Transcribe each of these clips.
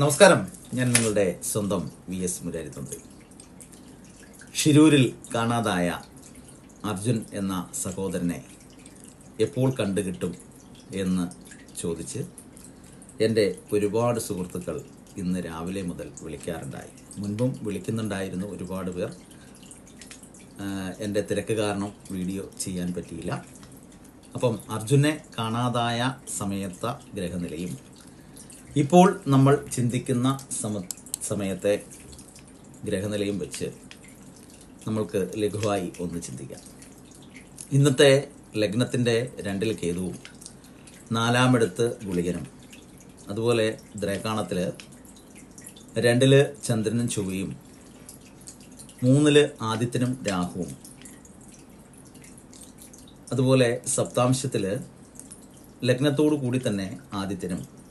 നമസ്കാരം. ഞാൻ നിങ്ങളുടെ സ്വന്തം വി എസ് മുരാരിതന്ത്രി ഷിരൂരിൽ കാണാതായ അർജുൻ എന്ന സഹോദരനെ എപ്പോൾ കണ്ടുകിട്ടും എന്ന് ചോദിച്ച് എന്റെ ഒരുപാട് സുഹൃത്തുക്കൾ ഇന്ന് രാവിലെ മുതൽ വിളിക്കാറുണ്ടായി. മുൻപും വിളിക്കുന്നുണ്ടായിരുന്നു ഒരുപാട് പേർ. എന്റെ തിരക്ക് കാരണം വീഡിയോ ചെയ്യാൻ പറ്റിയില്ല. അപ്പം അർജുനെ കാണാതായ സമയത്ത ഗ്രഹനിലയും ഇപ്പോൾ നമ്മൾ ചിന്തിക്കുന്ന സമ സമയത്തെ ഗ്രഹനിലയും വെച്ച് നമ്മൾക്ക് ലഘുവായി ഒന്ന് ചിന്തിക്കാം. ഇന്നത്തെ ലഗ്നത്തിന്റെ രണ്ടിൽ കേതുവും നാലാമിടത്ത് ഗുളികനും. അതുപോലെ ദ്രേക്കാണത്തിൽ രണ്ടിൽ ചന്ദ്രനും ചൊവ്വയും മൂന്നിൽ ആദിത്യനും രാഹുവും. അതുപോലെ സപ്താംശത്തിൽ ലഗ്നത്തോടു കൂടി തന്നെ ആദിത്യനും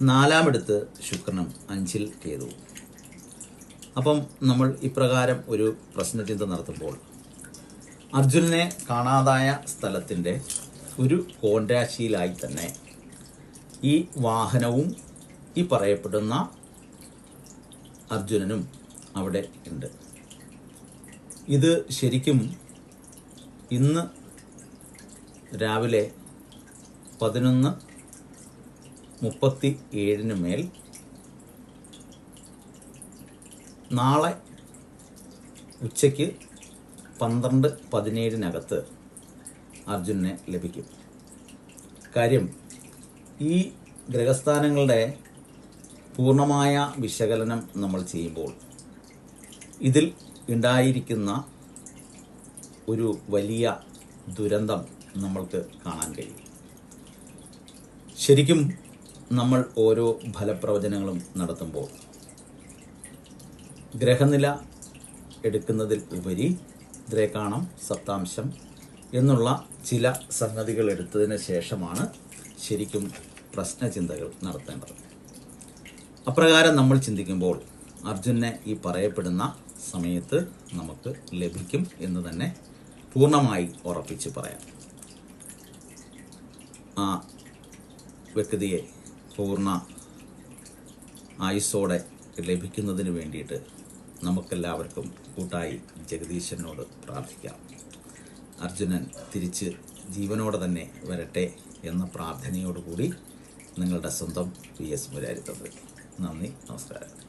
നാലാമിടത്ത് ശുക്രനും അഞ്ചിൽ കേതുവും അപ്പം നമ്മൾ ഇപ്രകാരം ഒരു പ്രശ്നചിന്ത നടത്തുമ്പോൾ അർജുനനെ കാണാതായ സ്ഥലത്തിന്റെ ഒരു കോൺരാശിയിലായി തന്നെ ഈ വാഹനവും ഈ പറയപ്പെടുന്ന അർജുനനും അവിടെ ഉണ്ട്. ഇത് ശരിക്കും ഇന്ന് രാവിലെ പതിനൊന്ന് മുപ്പത്തി ഏഴിന് മേൽ നാളെ ഉച്ചയ്ക്ക് പന്ത്രണ്ട് പതിനേഴിനകത്ത് അർജുനെ ലഭിക്കും. കാര്യം ഈ ഗ്രഹസ്ഥാനങ്ങളുടെ പൂർണമായ വിശകലനം നമ്മൾ ചെയ്യുമ്പോൾ ഇതിൽ ഉണ്ടായിരിക്കുന്ന ഒരു വലിയ ദുരന്തം നമ്മൾക്ക് കാണാൻ കഴിയും. ശരിക്കും നമ്മൾ ഓരോ ഫലപ്രവചനങ്ങളും നടത്തുമ്പോൾ ഗ്രഹനില എടുക്കുന്നതിൽ ഉപരി ദ്രേക്കാണം സപ്താംശം എന്നുള്ള ചില സംഗതികൾ എടുത്തതിന് ശേഷമാണ് ശരിക്കും പ്രശ്നചിന്തകൾ നടത്തേണ്ടത്. അപ്രകാരം നമ്മൾ ചിന്തിക്കുമ്പോൾ അർജുനെ ഈ പറയപ്പെടുന്ന സമയത്ത് നമുക്ക് ലഭിക്കും എന്ന് തന്നെ പൂർണമായി ഉറപ്പിച്ച് പറയാം. ആ വ്യക്തിയെ പൂർണ ആയുസ്സോടെ ലഭിക്കുന്നതിന് വേണ്ടിയിട്ട് നമുക്കെല്ലാവർക്കും കൂട്ടായി ജഗദീശനോട് പ്രാർത്ഥിക്കാം. അർജുനൻ തിരിച്ച് ജീവനോടെ തന്നെ വരട്ടെ എന്ന പ്രാർത്ഥനയോടുകൂടി നിങ്ങളുടെ സ്വന്തം പി എസ് മുരാരി നന്ദി നമസ്കാരം.